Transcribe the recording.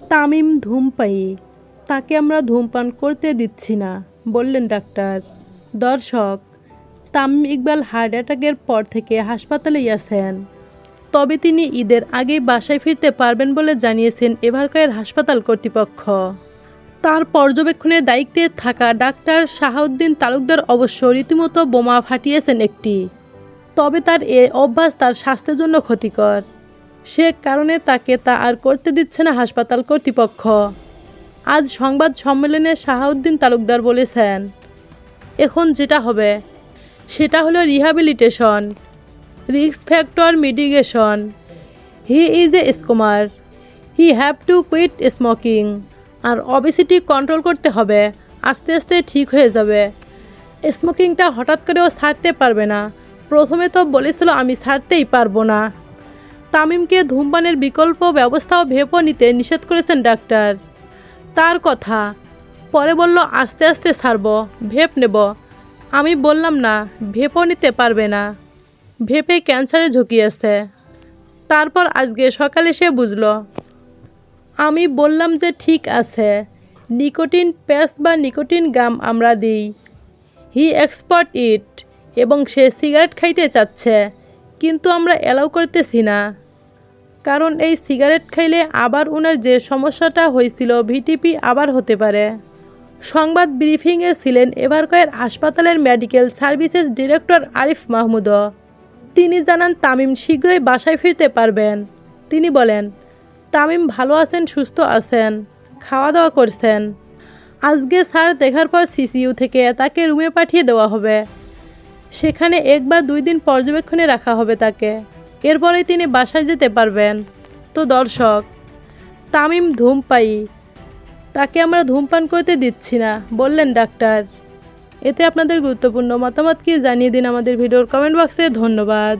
তামিম ধূমপায়ী, তাকে আমরা ধূমপান করতে দিচ্ছি না, বললেন ডাক্তার। দর্শক, তামিম ইকবাল হার্ট অ্যাটাকের পর থেকে হাসপাতালেই আছেন তবে তিনি ঈদের আগেই বাসায় ফিরতে পারবেন বলে জানিয়েছেন এভারকয়ের হাসপাতাল কর্তৃপক্ষ। তার পর্যবেক্ষণের দায়িত্বে থাকা ডাক্তার শাহাউদ্দিন তালুকদার অবশ্য রীতিমতো বোমা ফাটিয়েছেন একটি। তবে তার এ অভ্যাস তার স্বাস্থ্যের জন্য ক্ষতিকর। সে কারণে তাকে তা আর করতে দিচ্ছে না হাসপাতাল কর্তৃপক্ষ। আজ সংবাদ সম্মেলনে শাহাউদ্দিন তালুকদার বলেছেন, এখন যেটা হবে, সেটা হলো rehabilitation, risk factor mitigation. He is a smoker, he have to quit smoking, R obesity control করতে হবে, আস্তে আস্তে ঠিক হয়ে যাবে। স্মোকিংটা হঠাৎ করেও ছাড়তে পারবে না। প্রথমে তো বলেছিল আমি ছাড়তেই পারব না। তামিমকে ধূমপানের বিকল্প ব্যবস্থাও ভেপো নিতে নিষেধ করেছেন ডাক্তার। তার কথা, পরে বলল, আস্তে আস্তে ছাড়ব, ভেপ নেব। আমি বললাম, না ভেপও নিতে পারবে না। ভেপে ক্যান্সারে ঝুঁকি আছে। তারপর আজকে সকালে সে বুঝল, আমি বললাম যে ঠিক আছে, নিকোটিন পেস্ট বা নিকোটিন গাম আমরা দিই। হি এক্সপার্ট ইট এবং সে সিগারেট খাইতে চাচ্ছে, কিন্তু আমরা অ্যালাউ করতেছি না। কারণ এই সিগারেট খাইলে আবার ওনার যে সমস্যাটা হয়েছিল ভিটিপি আবার হতে পারে। সংবাদ ব্রিফিংয়ে ছিলেন এভারকয়ের হাসপাতালের medical services director Arif Mahmud. তিনি জানান, তামিম শীঘ্রই বাসায় ফিরতে পারবেন। তিনি বলেন, তামিম ভালো আছেন, সুস্থ আছেন খাওয়া দাওয়া করছেন। আজকে স্যার দেখার পর সিসিইউ থেকে তাকে রুমে পাঠিয়ে দেওয়া হবে। সেখানে এক বা দুই দিন পর্যবেক্ষণে রাখা হবে তাকে। এরপরে তিনি বাসায় যেতে পারবেন। তো দর্শক, তামিম ধূমপাই তাকে আমরা ধূমপান করতে দিচ্ছি না, বললেন ডাক্তার। এতে আপনাদের গুরুত্বপূর্ণ মতামত কি জানিয়ে দিন আমাদের ভিডিওর কমেন্ট বক্সে। ধন্যবাদ।